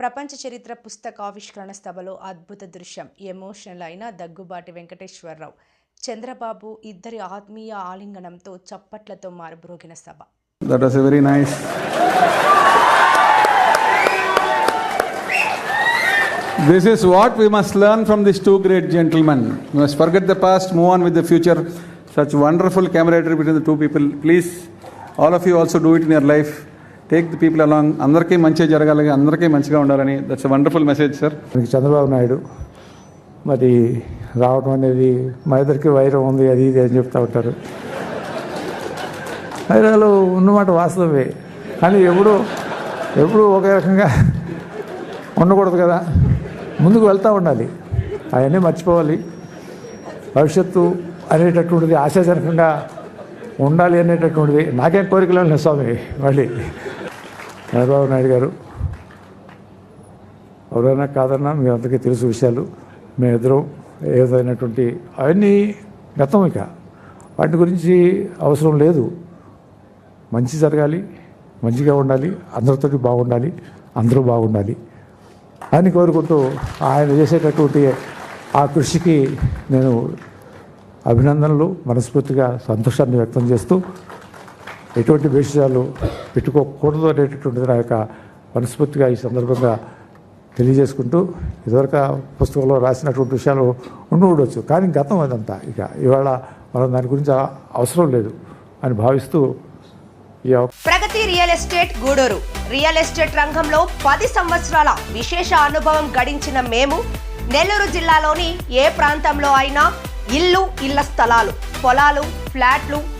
ప్రపంచ చరిత్ర పుస్తక ఆవిష్కరణ సభలో అద్భుత దృశ్యం ఎమోషనల్ అయిన దగ్గుబాటి వెంకటేశ్వరరావు చంద్రబాబు ఇద్దరి ఆత్మీయ ఆలింగనంతో చప్పట్లతో మారుబ్రోగిన సభ That was a very nice. This is what we must learn from these two great gentlemen. We must forget the past, move on with the future. Such wonderful camaraderie between the two people. Please, all of you also do it in your life. Take the people along అందరికీ మంచిగా జరగాలి అందరికీ మంచిగా ఉండాలని. That's wonderful message sir Chandrababu Naidu మరి రావడం అనేది మా ఇద్దరికి వైరం ఉంది అది ఇది అని చెప్తూ ఉంటారు. వైరాలు ఉన్నమాట వాస్తవమే. కానీ ఎప్పుడు ఎప్పుడు ఒకే రకంగా ఉండకూడదు కదా. ముందుకు వెళ్తూ ఉండాలి. అవన్నీ మర్చిపోవాలి. భవిష్యత్తు అనేటటువంటిది ఆశాజనకంగా ఉండాలి అనేటటువంటిది నాకేం కోరికలు స్వామి మళ్ళీ. చంద్రబాబు నాయుడు గారు ఎవరైనా కాదన్నా మీ అందరికీ తెలుసు విషయాలు. మేమిద్దరం ఏదైనటువంటి అవన్నీ గతం ఇక. వాటి గురించి అవసరం లేదు. మంచి జరగాలి మంచిగా ఉండాలి అందరితో బాగుండాలి అందరూ బాగుండాలి అని కోరుకుంటూ ఆయన చేసేటటువంటి ఆ కృషికి నేను అభినందనలు మనస్ఫూర్తిగా సంతోషాన్ని వ్యక్తం చేస్తూ ఎటువంటి విషయాలు పెట్టుకోకూడదు అనేటటువంటిది నా యొక్క మనస్ఫూర్తిగా ఈ సందర్భంగా తెలియజేసుకుంటూ ఇదివరక పుస్తకంలో రాసినటువంటి విషయాలు ఉండి ఉండవచ్చు కానీ గతం అదంతా. ఇక ఇవాళ మనం దాని గురించి అవసరం లేదు అని భావిస్తూ Pragati real estate Gudur. Real estate రంగంలో పది సంవత్సరాల విశేష అనుభవం గడించిన మేము నెల్లూరు జిల్లాలోని ఏ ప్రాంతంలో అయినా ఇల్లు ఇళ్ళ స్థలాలు పొలాలు ఫ్లాట్లు